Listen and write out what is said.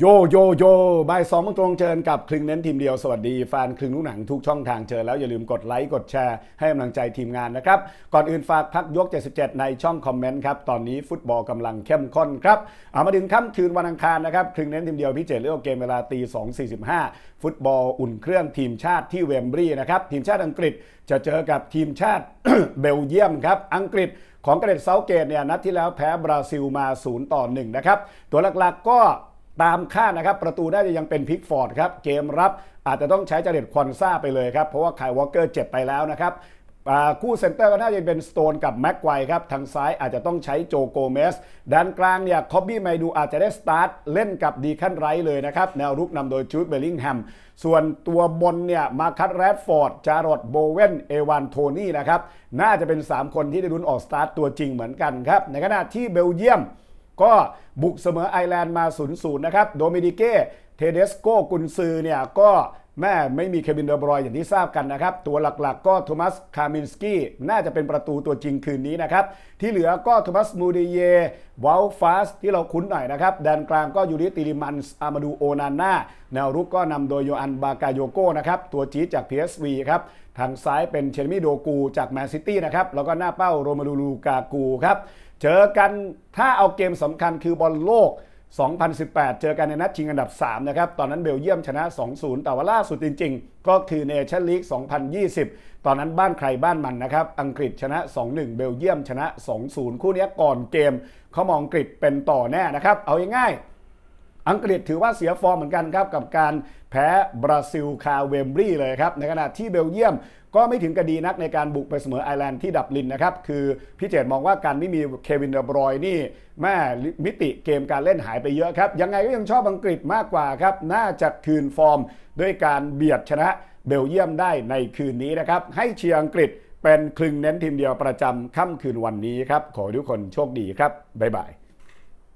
โยโยโยบ่ายสองโมงตรงเชิญกับคลึงเน้นทีมเดียวสวัสดีแฟนคลึงลูกหนังทุกช่องทางเชิญแล้วอย่าลืมกดไลค์กดแชร์ให้กำลังใจทีมงานนะครับ ก่อนอื่นฝากพักยก 77 ในช่องคอมเมนต์ครับ ตอนนี้ฟุตบอลกำลังเข้มข้นครับ เอามาถึงค่ำคืนวันอังคารนะครับคลึงเน้นทีมเดียวพิเศษเลือกเกมเวลาตี2.45 ฟุตบอลอุ่นเครื่องทีมชาติที่เวมบรีนะครับทีมชาติอังกฤษจะเจอกับทีมชาติเบลเยียมครับอังกฤษของกระเด็ดเซาเกตเนี่ยนัดที่แล้วแพ้บราซิลมา0ต่อ1นะครับตัวหลักๆก็ ตามคาดนะครับ ประตูน่าจะยังเป็นพิกฟอร์ดครับ เกมรับอาจจะต้องใช้จเด็ดควันซ่าไปเลยครับ เพราะว่าไควอลเกอร์เจ็บไปแล้วนะครับคู่เซนเตอร์ก็น่าจะเป็นสโตนกับแม็กไกวครับ ทางซ้ายอาจจะต้องใช้โจโกเมสด้านกลางเนี่ยคอบบี้ไมดูอาจจะได้สตาร์ทเล่นกับดีคันไรเลยนะครับ แนวรุกนำโดยจูดเบลลิงแฮมส่วนตัวบนเนี่ยมาคัตแรดฟอร์ด จารอดโบเวนเอวานโทนี่นะครับ น่าจะเป็น 3 คนที่ได้ลุ้นออกสตาร์ทตัวจริงเหมือนกันครับ ในขณะที่เบลเยียม ก็บุกเสมอไอร์แลนด์มา0-0นย์นะครับ โดมินิเก้ เทเดสโกกุนซือเนี่ยก็แม่ไม่มีเควินเดอบรอยอย่างที่ทราบกันนะครับ ตัวหลักๆ ก็โทมัสคามินสกี้น่าจะเป็นประตูตัวจริงคืนนี้นะครับ ที่เหลือก็โทมัสมูดิเยวาลฟาสที่เราคุ้นหน่อยนะครับ แดนกลางก็ยูริติลิมันส์อามาดูโอนาน่าแนวรุกก็นำโดยโยอันบากาโยโก้นะครับ ตัวจีจาก PSV ครับ ทางซ้ายเป็นเชนมิโดกูจากแมนซิตี้นะครับแล้วก็หน้าเป้าโรมาลูลูกากูครับ เจอกันถ้าเอาเกมสำคัญคือบอลโลก 2018 เจอกันในนัดชิงอันดับ 3 นะครับ ตอนนั้นเบลเยียมชนะ 2-0 แต่ว่าล่าสุดจริง ๆ ก็คือเนชั่นลีก 2020 ตอนนั้นบ้านใครบ้านมันนะครับ อังกฤษชนะ 2-1 เบลเยียมชนะ 2-0 คู่นี้ก่อนเกมเขามองอังกฤษเป็นต่อแน่นะครับ เอาง่ายๆ อังกฤษถือว่าเสียฟอร์มเหมือนกันครับกับการแพ้บราซิลคาเวมบรีเลยครับในขณะที่เบลเยียมก็ไม่ถึงกระดีนักในการบุกไปเสมอไอร์แลนด์ที่ดับลินนะครับคือพี่เจตมองว่าการไม่มีเควินเดอบรอยนี่แม่มิติเกมการเล่นหายไปเยอะครับ ยังไงก็ยังชอบอังกฤษมากกว่าครับ น่าจะคืนฟอร์มด้วยการเบียดชนะเบลเยียมได้ในคืนนี้นะครับ ให้เชียร์อังกฤษเป็นคลึงเน้นทีมเดียวประจำค่ำคืนวันนี้ครับ ขอทุกคนโชคดีครับ บ๊ายบาย